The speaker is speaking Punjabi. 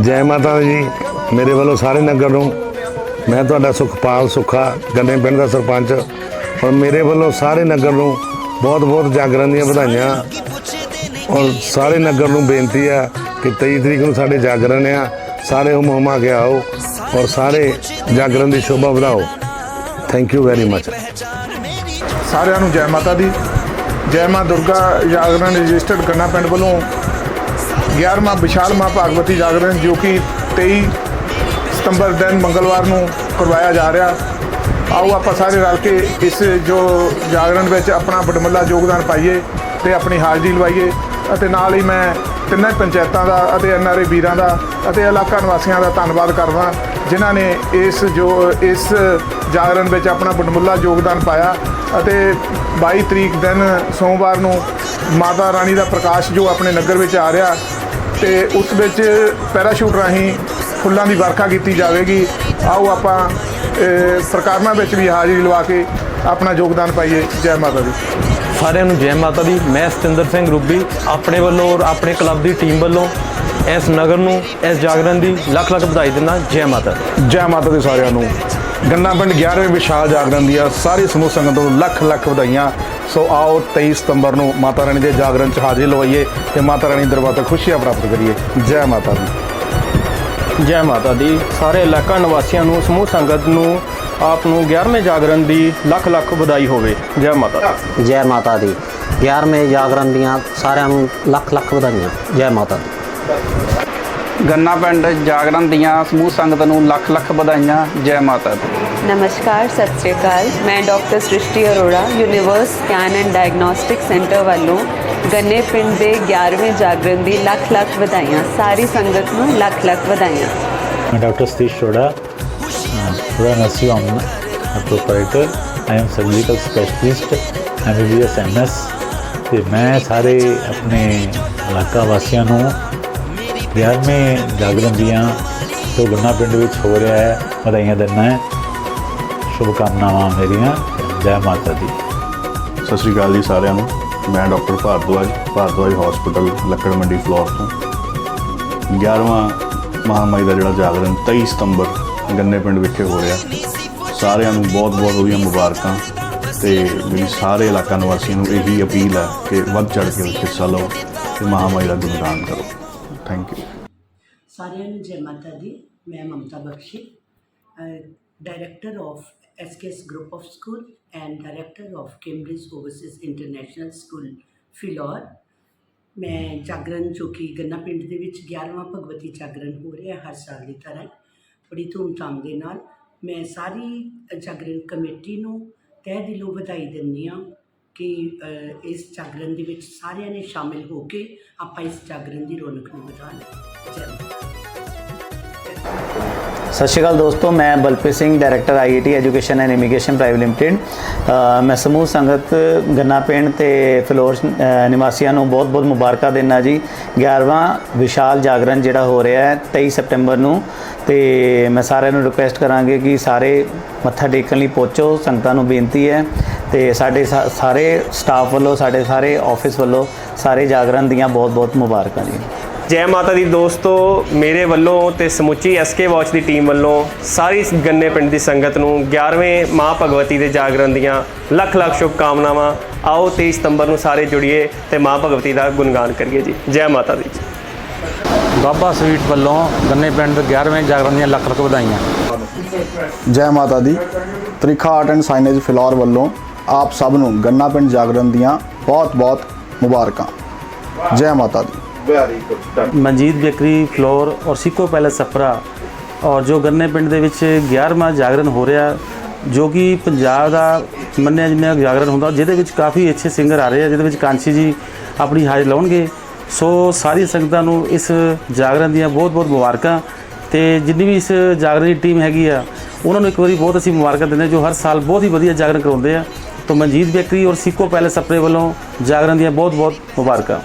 ਜੈ ਮਾਤਾ ਜੀ, ਮੇਰੇ ਵੱਲੋਂ ਸਾਰੇ ਨਗਰ ਨੂੰ ਮੈਂ ਤੁਹਾਡਾ ਸੁਖਪਾਲ ਸੁੱਖਾ, ਗੰਨੇ ਪਿੰਡ ਦਾ ਸਰਪੰਚ, ਔਰ ਮੇਰੇ ਵੱਲੋਂ ਸਾਰੇ ਨਗਰ ਨੂੰ ਬਹੁਤ ਬਹੁਤ ਜਾਗਰਣ ਦੀਆਂ ਵਧਾਈਆਂ। ਔਰ ਸਾਰੇ ਨਗਰ ਨੂੰ ਬੇਨਤੀ ਆ ਕਿ 23 ਤਰੀਕ ਨੂੰ ਸਾਡੇ ਜਾਗਰਣ ਆ, ਸਾਰੇ ਹੁਮ ਹੁਮਾ ਕੇ ਆਓ ਔਰ ਸਾਰੇ ਜਾਗਰਣ ਦੀ ਸ਼ੋਭਾ ਵਧਾਓ। ਥੈਂਕ ਯੂ ਵੈਰੀ ਮਚ ਸਾਰਿਆਂ ਨੂੰ ਜੈ ਮਾਤਾ ਦੀ, ਜੈ ਮਾਂ ਦੁਰਗਾ ਜਾਗਰਣ ਰਜਿਸਟਰਡ ਕਰਨਾ ਪਿੰਡ ਵੱਲੋਂ 11ਵਾਂ ਵਿਸ਼ਾਲ ਮਾਂ ਭਾਗਵਤੀ ਜਾਗਰਣ ਜੋ ਕਿ 23 ਸਤੰਬਰ ਦਿਨ ਮੰਗਲਵਾਰ ਨੂੰ ਕਰਵਾਇਆ ਜਾ ਰਿਹਾ। ਆਓ ਆਪਾਂ ਸਾਰੇ ਰਲ ਕੇ ਇਸ ਜੋ ਜਾਗਰਣ ਵਿੱਚ ਆਪਣਾ ਬਡਮੱਲਾ ਯੋਗਦਾਨ ਪਾਈਏ ਤੇ ਆਪਣੀ ਹਾਜ਼ਰੀ ਲਵਾਈਏ ਅਤੇ ਨਾਲ ਹੀ ਮੈਂ ਤਿੰਨਾਂ ਪੰਚਾਇਤਾਂ ਦਾ ਅਤੇ ਐਨਆਰਏ ਵੀਰਾਂ ਦਾ ਅਤੇ ਇਲਾਕਾ ਨਿਵਾਸੀਆਂ ਦਾ ਧੰਨਵਾਦ ਕਰਦਾ ਜਿਨ੍ਹਾਂ ਨੇ ਇਸ ਜੋ ਇਸ ਜਾਗਰਣ ਵਿੱਚ ਆਪਣਾ ਬਟਮੁੱਲਾ ਯੋਗਦਾਨ ਪਾਇਆ ਅਤੇ 22 ਤਰੀਕ ਦਿਨ ਸੋਮਵਾਰ ਨੂੰ ਮਾਤਾ ਰਾਣੀ ਦਾ ਪ੍ਰਕਾਸ਼ ਜੋ ਆਪਣੇ ਨਗਰ ਵਿੱਚ ਆ ਰਿਹਾ ਤੇ ਉਸ ਵਿੱਚ ਪੈਰਾਸ਼ੂਟ ਰਾਹੀਂ ਫੁੱਲਾਂ ਦੀ ਵਰਖਾ ਕੀਤੀ ਜਾਵੇਗੀ। ਆਓ ਆਪਾਂ ਪ੍ਰਕਾਰਨਾਂ ਵਿੱਚ ਵੀ ਹਾਜ਼ਰੀ ਲਵਾ ਕੇ ਆਪਣਾ ਯੋਗਦਾਨ ਪਾਈਏ। ਜੈ ਮਾਤਾ ਦੀ। ਸਾਰਿਆਂ ਨੂੰ ਜੈ ਮਾਤਾ ਦੀ। ਮੈਂ ਸਤਿੰਦਰ ਸਿੰਘ ਰੂਬੀ ਆਪਣੇ ਵੱਲੋਂ ਔਰ ਆਪਣੇ ਕਲੱਬ ਦੀ ਟੀਮ ਵੱਲੋਂ ਇਸ ਨਗਰ ਨੂੰ ਇਸ ਜਾਗਰਣ ਦੀ ਲੱਖ ਲੱਖ ਵਧਾਈ ਦਿੰਦਾ ਜੈ ਮਾਤਾ ਜੈ ਮਾਤਾ ਦੀ ਸਾਰਿਆਂ ਨੂੰ। ਗੰਨਾ ਪਿੰਡ 11ਵੇਂ ਵਿਸ਼ਾਲ ਜਾਗਰਣ ਦੀਆਂ ਸਾਰੀ ਸਮੂਹ ਸੰਗਤ ਨੂੰ ਲੱਖ ਲੱਖ ਵਧਾਈਆਂ। ਸੋ ਆਓ 23 ਸਤੰਬਰ ਨੂੰ ਮਾਤਾ ਰਾਣੀ ਦੇ ਜਾਗਰਣ 'ਚ ਹਾਜ਼ਰੀ ਲਵਾਈਏ ਤੇ ਮਾਤਾ ਰਾਣੀ ਦਰਬਾਰ ਤੋਂ ਖੁਸ਼ੀਆਂ ਪ੍ਰਾਪਤ ਕਰੀਏ। ਜੈ ਮਾਤਾ ਦੀ। ਜੈ ਮਾਤਾ ਦੀ। ਸਾਰੇ ਇਲਾਕਾ ਨਿਵਾਸੀਆਂ ਨੂੰ ਸਮੂਹ ਸੰਗਤ ਨੂੰ ਆਪ ਨੂੰ 11ਵੇਂ ਜਾਗਰਣ ਦੀ ਲੱਖ ਲੱਖ ਵਧਾਈ ਹੋਵੇ। ਜੈ ਮਾਤਾ ਦੀ। ਜੈ ਮਾਤਾ ਦੀ। 11ਵੇਂ ਜਾਗਰਣ ਦੀਆਂ ਸਾਰਿਆਂ ਨੂੰ ਲੱਖ ਲੱਖ ਵਧਾਈਆਂ। ਜੈ ਮਾਤਾ ਦੀ। ਗੰਨਾ ਪਿੰਡ ਜਾਗਰਣ ਦੀਆਂ ਸਮੂਹ ਸੰਗਤ ਨੂੰ ਲੱਖ ਲੱਖ ਵਧਾਈਆਂ ਜੈ ਮਾਤਾ ਦੀ ਨਮਸਕਾਰ ਸਤਿ ਸ੍ਰੀ ਅਕਾਲ ਮੈਂ doctor Srishti Arora universe scan and diagnostic centre ਵੱਲੋਂ ਗੰਨੇ ਪਿੰਡ ਦੇ 11ਵੇਂ ਜਾਗਰਣ ਦੀ ਲੱਖ ਲੱਖ ਵਧਾਈਆਂ ਸਾਰੀ ਸੰਗਤ ਨੂੰ ਲੱਖ ਲੱਖ ਵਧਾਈਆਂ. Steve Shoda. I'm Pura Nursing Home proprietor. I am surgical specialist. MBBS MS. ਤੇ ਮੈਂ ਸਾਰੇ ਆਪਣੇ ਇਲਾਕਾ ਵਾਸੀਆਂ ਨੂੰ 11ਵੇਂ ਜਾਗਰਣ ਦੀਆਂ ਜੋ ਗੰਨਾ ਪਿੰਡ ਵਿੱਚ ਹੋ ਰਿਹਾ ਹੈ, ਵਧਾਈਆਂ ਦਿੰਦਾ ਹੈ। ਸ਼ੁਭ ਮੇਰੀਆਂ, ਜੈ ਮਾਤਾ ਦੀ। ਸਤਿ ਸ਼੍ਰੀ ਅਕਾਲ ਜੀ ਸਾਰਿਆਂ ਨੂੰ। ਮੈਂ ਡਾਕਟਰ ਭਾਰਦਵਾਜ ਭਾਰਦਵਾਜ ਹਸਪੀਟਲ ਲੱਕੜ ਮੰਡੀ ਫਲੋਰ ਤੋਂ। 11ਵਾਂ ਮਹਾਮਾਈ ਦਾ ਜਿਹੜਾ ਜਾਗਰਣ 23 ਸਤੰਬਰ ਗੰਨੇ ਪਿੰਡ ਵਿਖੇ ਹੋ ਰਿਹਾ। ਸਾਰਿਆਂ ਨੂੰ ਬਹੁਤ-ਬਹੁਤ ਉਹਦੀਆਂ ਮੁਬਾਰਕਾਂ ਤੇ ਮੇਰੀ ਸਾਰੇ ਇਲਾਕਾ ਨਿਵਾਸੀਆਂ ਨੂੰ ਇਹੀ ਅਪੀਲ ਹੈ ਕਿ ਵੱਧ ਚੜ੍ਹ ਕੇ ਹਿੱਸਾ ਲਓ ਤੇ ਮਹਾਮਾਈ ਦਾ ਗੁਣਗਾਨ ਕਰੋ। ਥੈਂਕ ਯੂ ਸਾਰਿਆਂ ਨੂੰ ਜੈ ਮਾਤਾ ਦੀ, ਮੈਂ Mamta Bakshi director of SKS group of school and director of Cambridge overseas international school Phillaur ਮੈਂ ਜਾਗਰਣ ਜੋ ਕਿ ਗੰਨਾ ਪਿੰਡ ਦੇ ਵਿੱਚ 11ਵਾਂ ਭਗਵਤੀ ਜਾਗਰਣ ਹੋ ਰਿਹਾ ਹਰ ਸਾਲ ਦੀ ਤਰ੍ਹਾਂ ਬੜੀ ਧੂਮਧਾਮ ਦੇ ਨਾਲ ਮੈਂ ਸਾਰੀ ਜਾਗਰਣ ਕਮੇਟੀ ਨੂੰ ਤਹਿ ਦਿਲੋਂ ਵਧਾਈ ਦਿੰਦੀ ਹਾਂ। ਕਿ ਇਸ ਜਾਗਰਣ ਦੇ ਵਿੱਚ ਸਾਰਿਆਂ ਨੇ ਸ਼ਾਮਿਲ ਹੋ ਕੇ ਆਪਾਂ ਇਸ ਜਾਗਰਣ ਦੀ ਰੌਣਕ ਨੂੰ ਵਧਾਉਣਾ ਜੈ ਸਤਿ ਸ਼੍ਰੀ ਅਕਾਲ ਦੋਸਤੋ, ਮੈਂ Balpreet Singh, director IIT education and immigration private limited. ਮੈਂ ਸਮੂਹ ਸੰਗਤ ਗੰਨਾ ਪਿੰਡ ਤੇ ਫਲੋਰ ਨਿਵਾਸੀਆਂ ਨੂੰ ਬਹੁਤ-ਬਹੁਤ ਮੁਬਾਰਕਾਂ ਦਿੰਦਾ ਜੀ। 11ਵਾਂ ਵਿਸ਼ਾਲ ਜਾਗਰਣ ਜਿਹੜਾ ਹੋ ਰਿਹਾ ਹੈ 23 ਸਪਟੈਂਬਰ ਨੂੰ ਤੇ ਮੈਂ ਸਾਰਿਆਂ ਨੂੰ ਰਿਕੁਐਸਟ ਕਰਾਂਗੇ ਕਿ ਸਾਰੇ ਮੱਥਾ ਟੇਕਣ ਲਈ ਪਹੁੰਚੋ। ਸੰਗਤਾਂ ਨੂੰ ਬੇਨਤੀ ਹੈ ਤੇ ਸਾਡੇ ਸਾ- ਸਾਰੇ ਸਟਾਫ ਵੱਲੋਂ ਸਾਡੇ ਸਾਰੇ ਆਫਿਸ ਵੱਲੋਂ ਸਾਰੇ ਜਾਗਰਣ ਦੀਆਂ ਬਹੁਤ-ਬਹੁਤ ਮੁਬਾਰਕਾਂ ਜੀ। ਜੈ ਮਾਤਾ ਦੀ ਦੋਸਤੋ ਮੇਰੇ ਵੱਲੋਂ ਤੇ ਸਮੁੱਚੀ ਐਸਕੇ ਵਾਚ ਦੀ ਟੀਮ ਵੱਲੋਂ ਸਾਰੀ ਗੰਨੇ ਪਿੰਡ ਦੀ ਸੰਗਤ ਨੂੰ 11ਵੇਂ ਮਾਂ ਭਗਵਤੀ ਦੇ ਜਾਗਰਣ ਦੀਆਂ ਲੱਖ ਲੱਖ ਸ਼ੁਭ ਕਾਮਨਾਵਾਂ ਆਓ 23 ਸਤੰਬਰ ਨੂੰ ਸਾਰੇ ਜੁੜੀਏ ਤੇ ਮਾਂ ਭਗਵਤੀ ਦਾ ਗੁਣਗਾਨ ਕਰੀਏ ਜੀ। ਜੈ ਮਾਤਾ ਦੀ। ਬਾਬਾ ਸਵੀਟ ਵੱਲੋਂ ਗੰਨੇ ਪਿੰਡ 11ਵੇਂ ਜਾਗਰਣ ਦੀਆਂ ਲੱਖ ਲੱਖ ਵਧਾਈਆਂ। ਜੈ ਮਾਤਾ ਦੀ Tarikha art and signage Phillaur ਵੱਲੋਂ ਆਪ ਸਭ ਨੂੰ ਗੰਨਾ ਪਿੰਡ ਜਾਗਰਣ ਦੀਆਂ ਬਹੁਤ-ਬਹੁਤ ਮੁਬਾਰਕਾਂ। ਜੈ ਮਾਤਾ ਦੀ। ਮਨਜੀਤ ਬੇਕਰੀ ਫਲੋਰ ਔਰ ਸਿੱਕੋ ਪੈਲੇਸ ਸਫਰਾ ਔਰ ਜੋ ਗੰਨੇ ਪਿੰਡ ਦੇ ਵਿੱਚ 11ਵਾਂ ਜਾਗਰਣ ਹੋ ਰਿਹਾ ਜੋ ਕਿ ਪੰਜਾਬ ਦਾ ਮੰਨਿਆ ਜਿੰਨਾ ਜਾਗਰਣ ਹੁੰਦਾ ਜਿਹਦੇ ਵਿੱਚ ਕਾਫੀ ਅੱਛੇ ਸਿੰਗਰ ਆ ਰਹੇ ਆ ਜਿਹਦੇ ਵਿੱਚ ਕਾਂਸ਼ੀ ਜੀ ਆਪਣੀ ਹਾਜ਼ਰੀ ਲਾਉਣਗੇ। ਸੋ ਸਾਰੀ ਸੰਗਤਾਂ ਨੂੰ ਇਸ ਜਾਗਰਣ ਦੀਆਂ ਬਹੁਤ-ਬਹੁਤ ਮੁਬਾਰਕਾਂ ਤੇ ਜਿੰਨੀ ਵੀ ਇਸ ਜਾਗਰਣ ਦੀ ਟੀਮ ਹੈਗੀ ਆ ਉਹਨਾਂ ਨੂੰ ਇੱਕ ਵਾਰੀ ਬਹੁਤ ਅਸੀਂ ਮੁਬਾਰਕਾਂ ਦਿੰਦੇ ਹਾਂ ਜੋ ਹਰ ਸਾਲ ਬਹੁਤ ਹੀ ਵਧੀਆ ਜਾਗਰਣ ਕਰਾਉਂਦੇ ਆ। ਤੋਂ ਮਨਜੀਤ ਬੇਕਰੀ ਔਰ ਸਿੱਕੋ ਪੈਲੇਸ ਆਪਣੇ ਵੱਲੋਂ ਜਾਗਰਣ ਦੀਆਂ ਬਹੁਤ-ਬਹੁਤ ਮੁਬਾਰਕਾਂ